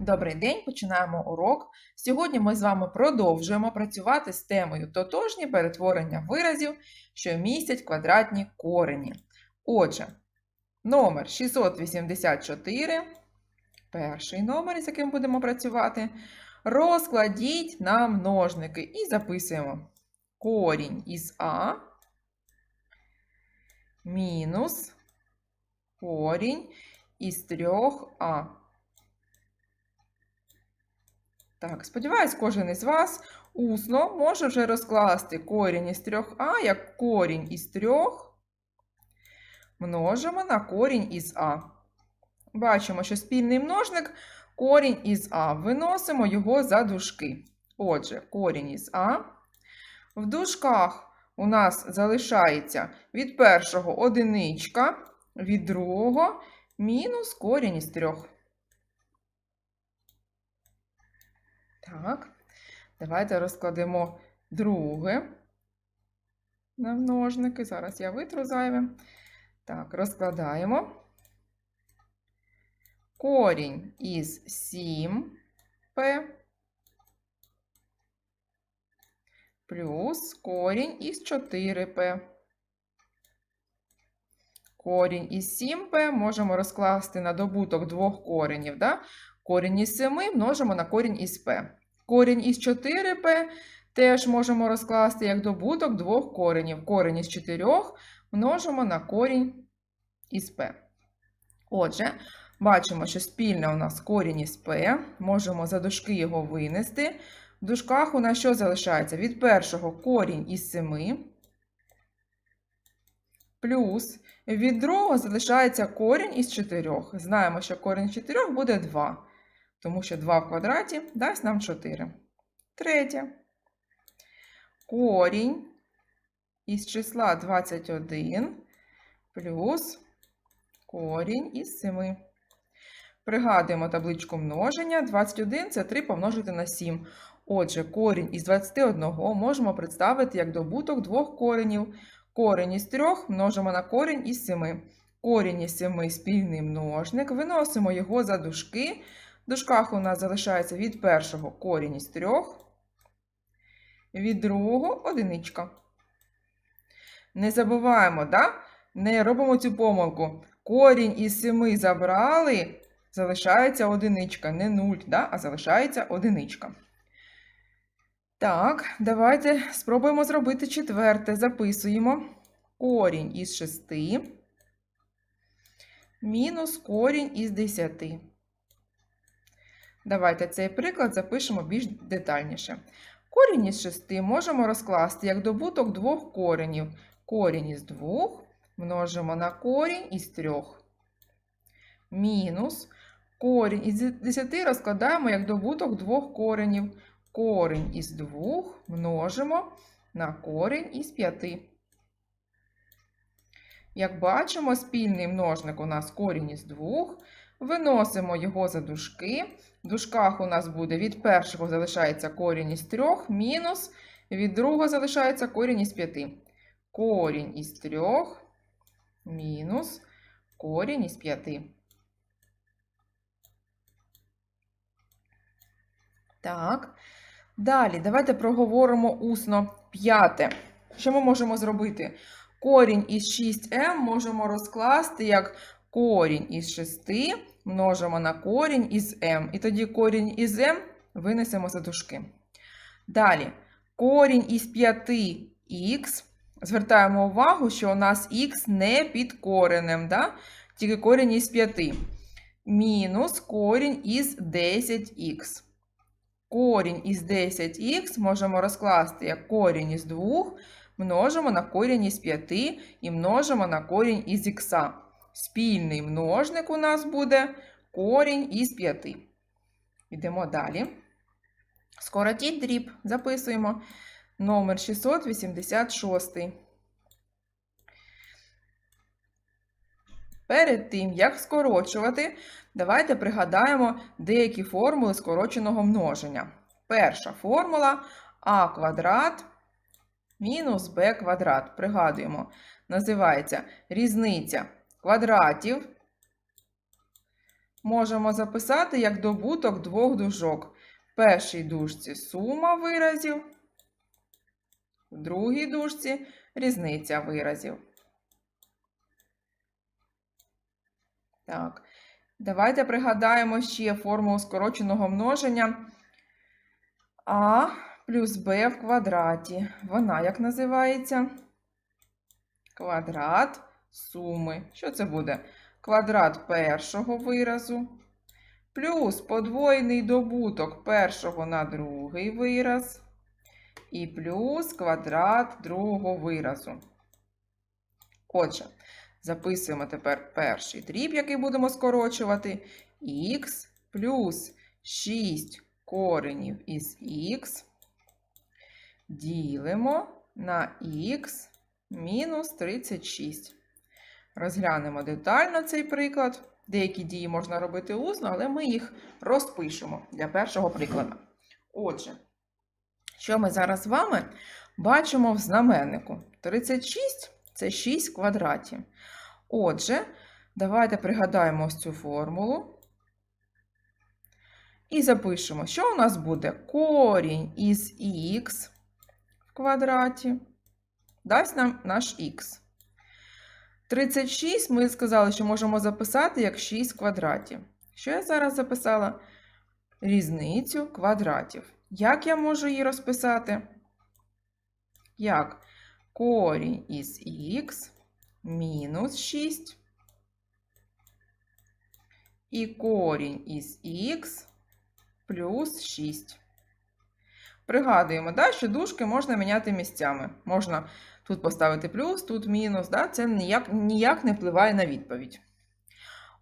Добрий день, починаємо урок. Сьогодні ми з вами продовжуємо працювати з темою тотожні перетворення виразів, що містять квадратні корені. Отже, номер 684, перший номер, з яким будемо працювати, розкладіть на множники і записуємо корінь із А мінус корінь із 3а. Так, сподіваюсь, кожен із вас усно може вже розкласти корінь із 3а як корінь із 3 множимо на корінь із а. Бачимо, що спільний множник корінь із а. Виносимо його за дужки. Отже, корінь із а. В дужках у нас залишається від першого одиничка, від другого мінус корінь із 3. Так, давайте розкладемо друге на множники. Зараз я витру зайве. Так, розкладаємо. Корінь із 7p плюс корінь із 4p. Корінь із 7p можемо розкласти на добуток двох коренів. Да? Корінь із 7 множимо на корінь із p. Корінь із 4p теж можемо розкласти як добуток двох коренів. Корінь із 4 множимо на корінь із p. Отже, бачимо, що спільне у нас корінь із p. Можемо за дужки його винести. В дужках у нас що залишається? Від першого корінь із 7. Плюс від другого залишається корінь із 4. Знаємо, що корінь з 4 буде 2 тому що 2 в квадраті дасть нам 4. Третє. Корінь із числа 21 плюс корінь із 7. Пригадуємо табличку множення. 21 це 3 помножити на 7. Отже, корінь із 21 можемо представити як добуток двох коренів. Корінь із 3 множимо на корінь із 7. Корінь із 7 спільний множник. Виносимо його за дужки. В дужках у нас залишається від першого корінь із трьох, від другого одиничка. Не забуваємо, да? не робимо цю помилку. Корінь із 7 забрали, залишається одиничка. Не 0, да? а залишається одиничка. Так, давайте спробуємо зробити четверте. Записуємо корінь із 6 мінус корінь із 10. Давайте цей приклад запишемо більш детальніше. Корінь із 6 можемо розкласти як добуток двох коренів. Корінь із 2 множимо на корінь із 3. Мінус корінь із 10 розкладаємо як добуток двох коренів. Корінь із 2 множимо на корінь із 5. Як бачимо, спільний множник у нас корінь із 2. Виносимо його за дужки. В дужках у нас буде від першого залишається корінь із 3, мінус від другого залишається корінь із 5. Корінь із 3 мінус корінь із 5. Так. Далі, давайте проговоримо усно п'яте. Що ми можемо зробити? Корінь із 6m можемо розкласти як корінь із 6 множимо на корінь із m. І тоді корінь із m винесемо за дужки. Далі, корінь із 5х. Звертаємо увагу, що у нас х не під коренем, да? тільки корінь із 5. Мінус корінь із 10х. Корінь із 10х можемо розкласти як корінь із 2, множимо на корінь із 5 і множимо на корінь із х. Спільний множник у нас буде корінь із 5. Йдемо далі. Скоротіть дріб. Записуємо номер 686. Перед тим, як скорочувати, давайте пригадаємо деякі формули скороченого множення. Перша формула а квадрат мінус b квадрат. Пригадуємо, називається різниця квадратів можемо записати як добуток двох дужок. В першій дужці сума виразів, в другій дужці різниця виразів. Так, давайте пригадаємо ще формулу скороченого множення а плюс b в квадраті. Вона як називається? Квадрат суми. Що це буде? Квадрат першого виразу. Плюс подвоєний добуток першого на другий вираз. І плюс квадрат другого виразу. Отже, записуємо тепер перший дріб, який будемо скорочувати. х плюс 6 коренів із х ділимо на х мінус 36. Розглянемо детально цей приклад. Деякі дії можна робити усно, але ми їх розпишемо для першого прикладу. Отже, що ми зараз з вами бачимо в знаменнику? 36 це 6 квадратів. Отже, давайте пригадаємо ось цю формулу. І запишемо, що у нас буде корінь із х в квадраті. Дасть нам наш х. 36 ми сказали, що можемо записати як 6 квадратів. Що я зараз записала? Різницю квадратів. Як я можу її розписати? Як корінь із х мінус 6 і корінь із х плюс 6. Пригадуємо, да, що дужки можна міняти місцями. Можна тут поставити плюс, тут мінус. Да? Це ніяк, ніяк не впливає на відповідь.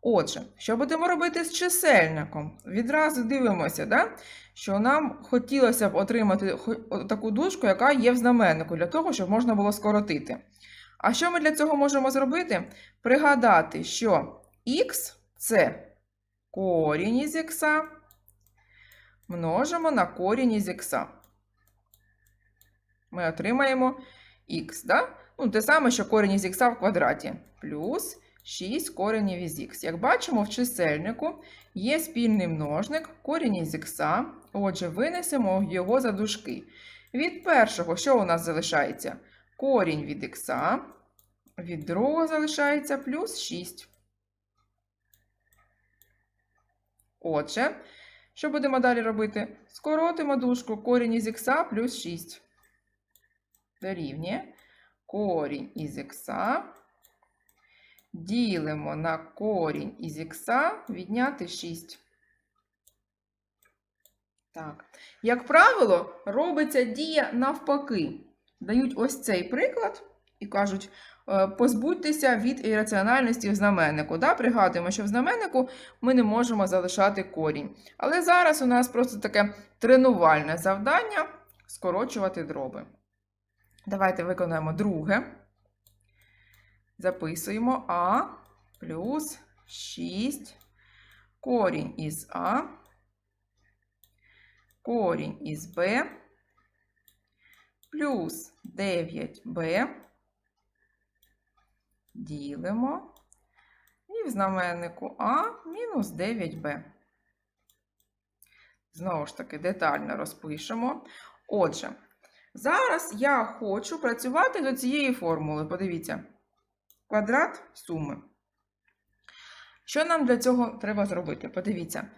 Отже, що будемо робити з чисельником? Відразу дивимося, да? що нам хотілося б отримати таку дужку, яка є в знаменнику, для того, щоб можна було скоротити. А що ми для цього можемо зробити? Пригадати, що х це корінь із х множимо на корінь із х. Ми отримаємо х, да? Ну, те саме, що корінь із х в квадраті. Плюс 6 коренів із х. Як бачимо, в чисельнику є спільний множник, корінь із х. Отже, винесемо його за дужки. Від першого, що у нас залишається? Корінь від х. Від другого залишається плюс 6. Отже, що будемо далі робити? Скоротимо дужку корінь із х плюс 6. Дорівнює корінь із х. Ділимо на корінь із х відняти 6. Так. Як правило, робиться дія навпаки. Дають ось цей приклад і кажуть, е, позбудьтеся від ірраціональності в знаменнику. Да? Пригадуємо, що в знаменнику ми не можемо залишати корінь. Але зараз у нас просто таке тренувальне завдання скорочувати дроби. Давайте виконаємо друге. Записуємо А плюс 6 корінь із А, корінь із Б плюс 9b ділимо і в знаменнику А мінус 9b. Знову ж таки, детально розпишемо. Отже, зараз я хочу працювати до цієї формули. Подивіться, квадрат суми. Що нам для цього треба зробити? Подивіться.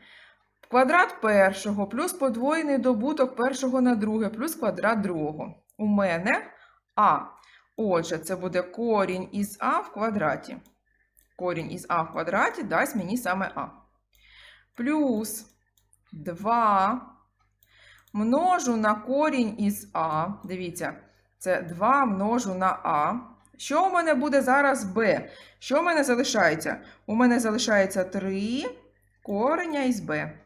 Квадрат першого плюс подвоєний добуток першого на друге, плюс квадрат другого. У мене А. Отже, це буде корінь із А в квадраті. Корінь із А в квадраті дасть мені саме А. Плюс 2 множу на корінь із А. Дивіться, це 2 множу на А. Що у мене буде зараз Б? Що у мене залишається? У мене залишається 3 кореня із Б.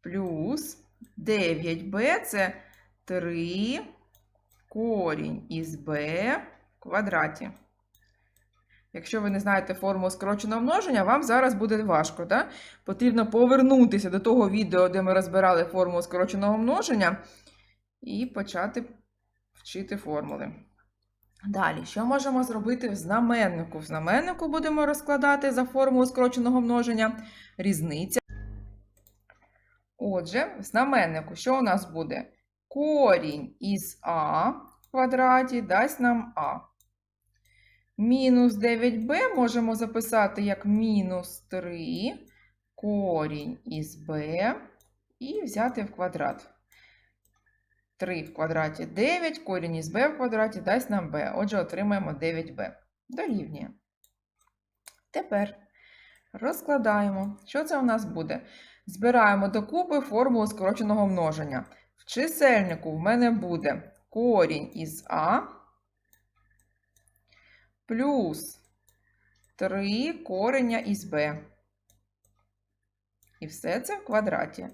Плюс 9b це 3 корінь із b в квадраті. Якщо ви не знаєте формулу скороченого множення, вам зараз буде важко. Так? Потрібно повернутися до того відео, де ми розбирали формулу скороченого множення, і почати вчити формули. Далі, що можемо зробити в знаменнику? В знаменнику будемо розкладати за формулу скороченого множення різниця. Отже, в знаменнику що у нас буде? Корінь із А в квадраті дасть нам А. Мінус 9b можемо записати як мінус 3 корінь із b і взяти в квадрат. 3 в квадраті 9, корінь із b в квадраті дасть нам b. Отже, отримаємо 9b. Дорівнює. Тепер розкладаємо. Що це у нас буде? Збираємо докупи формулу скороченого множення. В чисельнику в мене буде корінь із А плюс 3 кореня із b. І все це в квадраті.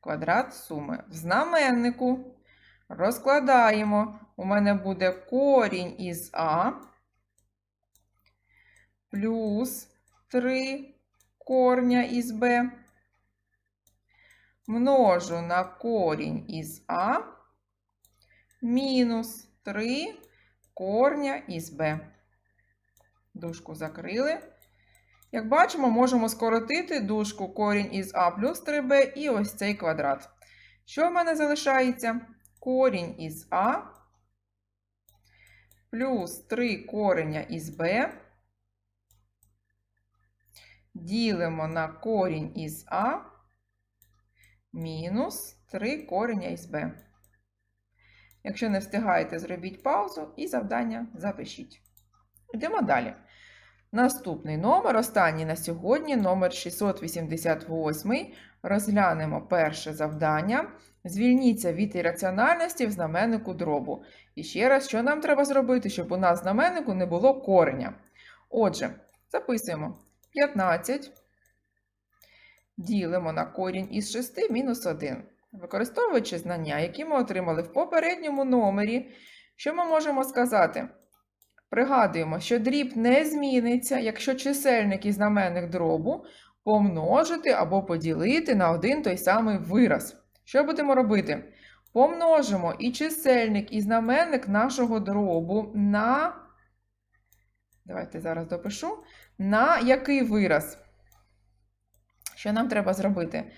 Квадрат суми. В знаменнику розкладаємо. У мене буде корінь із А плюс 3 корня із b. Множу на корінь із А мінус 3 корня із b. Дужку закрили. Як бачимо, можемо скоротити дужку корінь із а плюс 3b і ось цей квадрат. Що в мене залишається? Корінь із а плюс 3 кореня із b. Ділимо на корінь із а мінус 3 кореня із b. Якщо не встигаєте, зробіть паузу і завдання запишіть. Йдемо далі. Наступний номер, останній на сьогодні, номер 688. Розглянемо перше завдання. Звільніться від ірраціональності в знаменнику дробу. І ще раз, що нам треба зробити, щоб у нас знаменнику не було кореня. Отже, записуємо 15. Ділимо на корінь із 6 мінус 1. Використовуючи знання, які ми отримали в попередньому номері, що ми можемо сказати? Пригадуємо, що дріб не зміниться, якщо чисельник і знаменник дробу помножити або поділити на один той самий вираз. Що будемо робити? Помножимо і чисельник, і знаменник нашого дробу на. Давайте зараз допишу. На який вираз? Що нам треба зробити?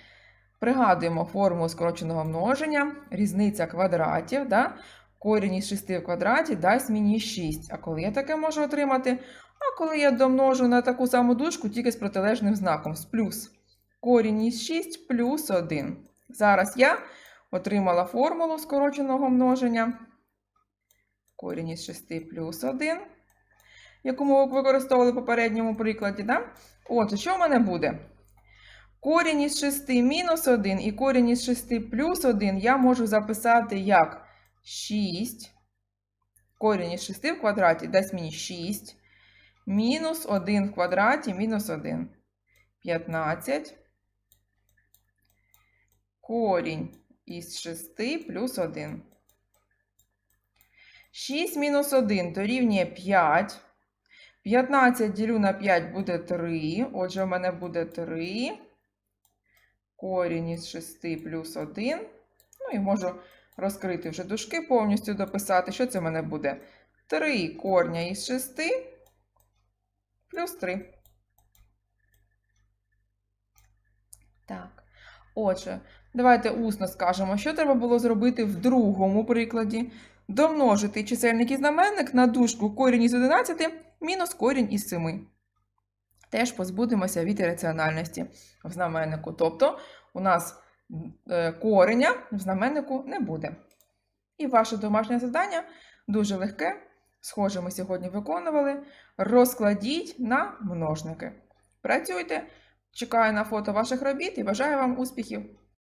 Пригадуємо формулу скороченого множення, різниця квадратів. Да? Корінь із 6 в квадраті дасть мені 6. А коли я таке можу отримати? А коли я домножу на таку саму дужку, тільки з протилежним знаком, з плюс. Корінь із 6 плюс 1. Зараз я отримала формулу скороченого множення. Корінь із 6 плюс 1, яку ми використовували в попередньому прикладі. Да? Отже, що в мене буде? Корінь із 6 мінус 1 і корінь із 6 плюс 1 я можу записати як 6. Корінь із 6 в квадраті дасть мені 6. Мінус 1 в квадраті мінус 1. 15. Корінь із 6 плюс 1. 6 мінус 1 дорівнює 5. 15 ділю на 5 буде 3. Отже, у мене буде 3. Корінь із 6 плюс 1. Ну і можу розкрити вже дужки, повністю дописати. Що це в мене буде? 3 корня із 6 плюс 3. Так. Отже, давайте усно скажемо, що треба було зробити в другому прикладі. Домножити чисельник і знаменник на дужку корінь із 11 мінус корінь із 7. Теж позбудемося від ірраціональності в знаменнику. Тобто, у нас кореня в знаменнику не буде. І ваше домашнє завдання дуже легке. Схоже, ми сьогодні виконували. Розкладіть на множники. Працюйте, чекаю на фото ваших робіт і бажаю вам успіхів!